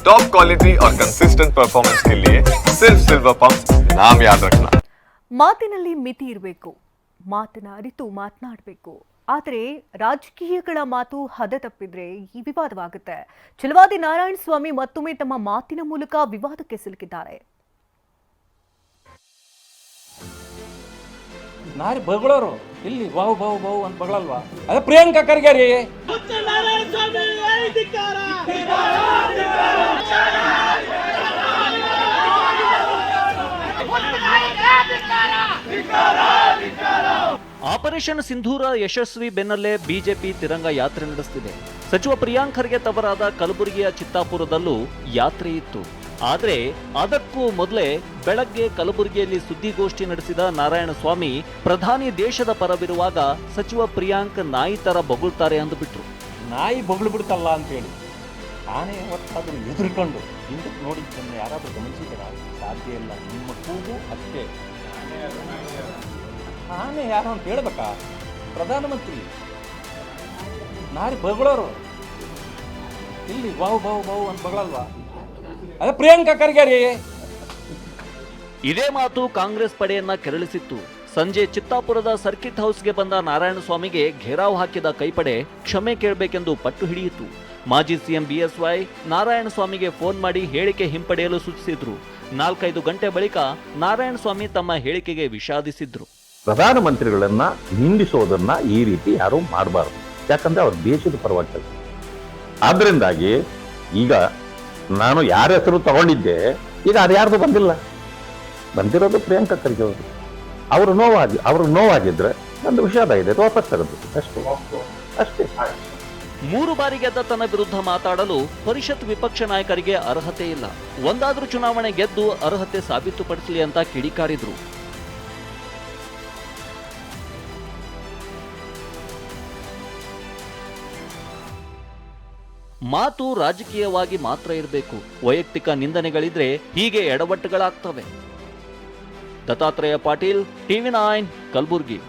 Top quality और consistent performance के लिए सिर्फ सिल्वर पंप नाम याद रखना ಮಾತಿನಲ್ಲಿ ಮಿತಿ ಇರಬೇಕು ಮಾತನ್ನ ಅರಿತು ಮಾತನಾಡಬೇಕು ಆದರೆ ರಾಜಕೀಯಗಳ ಮಾತು ಹದ ತಪ್ಪಿದ್ರೆ ಈ ವಿವಾದವಾಗುತ್ತೆ ಛಲವಾದಿ ನಾರಾಯಣ ಸ್ವಾಮಿ ಮತ್ತೊಮ್ಮೆ ತಮ್ಮ ಮಾತಿನ ಮೂಲಕ ವಿವಾದಕ್ಕೆ ಸಿಲುಕಿದ್ದಾರೆ ನಾರಿ ಬಗಳೋರು ಇಲ್ಲಿ ಬಾವು ಬಾವು ಬಾವು ಅಂತ ಬಗಳಲ್ವಾ ಅದೇ ಪ್ರಿಯಾಂಕಾ ಖರ್ಗೆ ರೀ ಆಪರೇಷನ್ ಸಿಂಧೂರ ಯಶಸ್ವಿ ಬೆನ್ನಲ್ಲೇ ಬಿಜೆಪಿ ತಿರಂಗ ಯಾತ್ರೆ ನಡೆಸುತ್ತಿದೆ ಸಚಿವ ಪ್ರಿಯಾಂಕ್ ಖರ್ಗೆ ತವರಾದ ಕಲಬುರಗಿಯ ಚಿತ್ತಾಪುರದಲ್ಲೂ ಯಾತ್ರೆ ಇತ್ತು. ಆದರೆ ಅದಕ್ಕೂ ಮೊದಲೇ ಬೆಳಗ್ಗೆ ಕಲಬುರಗಿಯಲ್ಲಿ ಸುದ್ದಿಗೋಷ್ಠಿ ನಡೆಸಿದ ನಾರಾಯಣಸ್ವಾಮಿ ಪ್ರಧಾನಿ ದೇಶದ ಪರವಿರುವಾಗ ಸಚಿವ ಪ್ರಿಯಾಂಕ್ ನಾಯಿ ತರ ಬೊಗಳ್ತಾರೆ ಅಂದುಬಿಟ್ರು. ನಾಯಿ ಬೊಗಳು ಬಿಡ್ತಲ್ಲ ಅಂತೇಳಿ ಆನೆ ಹೊತ್ತಾದ್ರೂ ಎದುರ್ಕೊಂಡು ಹಿಂದಕ್ಕೆ ನೋಡಿ ಯಾರಾದರೂ ಗಮನಿಸಿದಾರ? ಸಾಧ್ಯ ಇಲ್ಲ. ನಿಮ್ಮ ಕೂಗು ಅಷ್ಟೇ. ಆನೆ ಯಾರು ಅಂತ ಹೇಳ್ಬೇಕಾ? ಪ್ರಧಾನಮಂತ್ರಿ. ನಾರಿ ಬಗಳೋರು. ಇಲ್ಲಿ ಬಾವು ಬಾವು ಬಾವು ಅಂತ ಬಗಳಲ್ವಾ? ಅದೇ ಪ್ರಿಯಾಂಕಾ ಖರ್ಗೆ ರೀ ಇದೇ ಮಾತು ಕಾಂಗ್ರೆಸ್ ಪಡೆಯನ್ನ ಕೆರಳಿಸಿತ್ತು. ಸಂಜೆ ಚಿತ್ತಾಪುರದ ಸರ್ಕಿಟ್ ಹೌಸ್ಗೆ ಬಂದ ನಾರಾಯಣಸ್ವಾಮಿಗೆ ಘೇರಾವ್ ಹಾಕಿದ ಕೈಪಡೆ ಕ್ಷಮೆ ಕೇಳಬೇಕೆಂದು ಪಟ್ಟು ಹಿಡಿಯಿತು. ಮಾಜಿ ಸಿಎಂ ಬಿಎಸ್ವೈ ನಾರಾಯಣಸ್ವಾಮಿಗೆ ಫೋನ್ ಮಾಡಿ ಹೇಳಿಕೆ ಹಿಂಪಡೆಯಲು ಸೂಚಿಸಿದ್ರು. ನಾಲ್ಕೈದು ಗಂಟೆ ಬಳಿಕ ನಾರಾಯಣಸ್ವಾಮಿ ತಮ್ಮ ಹೇಳಿಕೆಗೆ ವಿಷಾದಿಸಿದ್ರು. ಪ್ರಧಾನಮಂತ್ರಿಗಳನ್ನ ನಿಂದಿಸೋದನ್ನ ಈ ರೀತಿ ಯಾರು ಮಾಡಬಾರ್ದು. ಯಾಕಂದ್ರೆ ಅವ್ರ ದೇಶದ ಪರವಾಗಿ ಕೆಲಸ. ಆದ್ರಿಂದಾಗಿ ಈಗ ನಾನು ಯಾರ ಹೆಸರು ತಗೊಂಡಿದ್ದೆ, ಈಗ ಅದು ಯಾರ್ದು ಬಂದಿಲ್ಲ. ಬಂದಿರೋದು ಪ್ರಿಯಾಂಕಾ ಖರ್ಗೆ ಅವರು. ಅವರು ನೋವಾಗಿ, ಅವರು ನೋವಾಗಿದ್ರೆ ನಂದು ವಿಷಾದ ಇದೆ, ವಾಪಸ್ ತರಬೇಕು ಅಷ್ಟೇ. ಅಷ್ಟೇ. ಮೂರು ಬಾರಿ ಗೆದ್ದ ತನ್ನ ವಿರುದ್ಧ ಮಾತಾಡಲು ಪರಿಷತ್ ವಿಪಕ್ಷ ನಾಯಕರಿಗೆ ಅರ್ಹತೆ ಇಲ್ಲ. ಒಂದಾದ್ರೂ ಚುನಾವಣೆ ಗೆದ್ದು ಅರ್ಹತೆ ಸಾಬೀತುಪಡಿಸಲಿ ಅಂತ ಕಿಡಿಕಾರಿದ್ರು. ಮಾತು ರಾಜಕೀಯವಾಗಿ ಮಾತ್ರ ಇರಬೇಕು. ವೈಯಕ್ತಿಕ ನಿಂದನೆಗಳಿದ್ರೆ ಹೀಗೆ ಎಡವಟ್ಟುಗಳಾಗ್ತವೆ. Dattatreya Patil TV nine Kalaburagi.